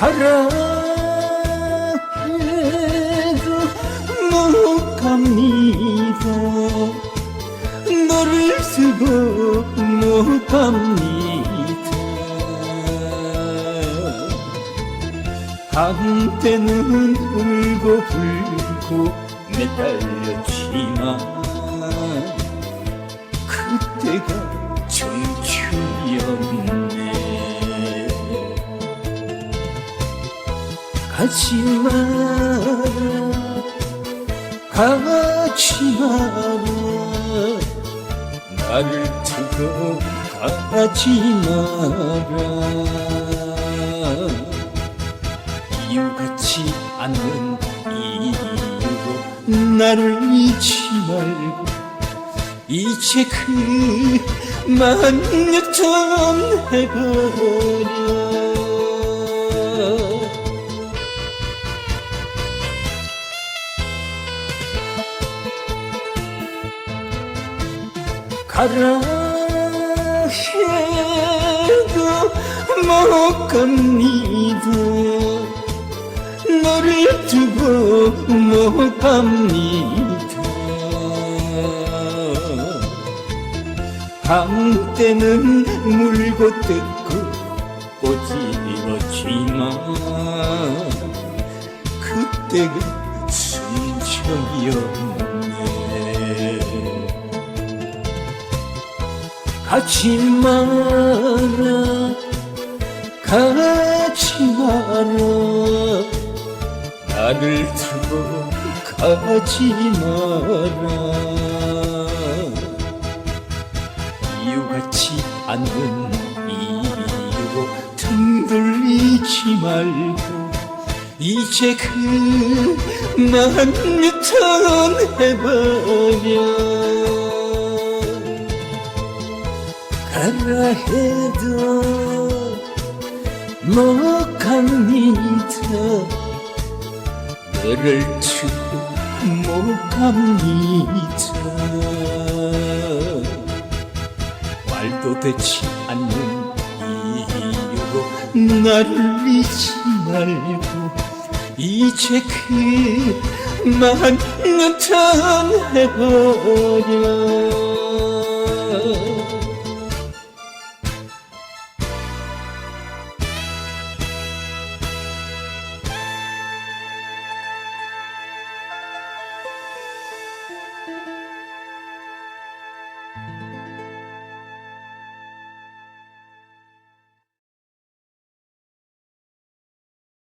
가라. 해도 못 갑니다. 너를 두고 못 갑니다. 한때는 울고 불고 매달렸지만 그때가 가지 마라 가지 마라 나를 두고 가지 마라. 이유 같지 않는 이유로 나를 잊지 말고 이제 그만 유턴 해버려 가라 해도 못 갑니다. 너를 두고 못 갑니다. 한때는 물고 뜯고 꼬집었지만 그때가 순정이었네 가지 마라 가지 마라 나를 두고 가지 마라. 이유 같지 않는 이유로 등 돌리지 말고 이제 그만 해버려 가라 해도 못 갑니다 너를 두고 못 갑니다 말도 되지 않는 이유로 나를 잊지 말고 이제 그만 해버려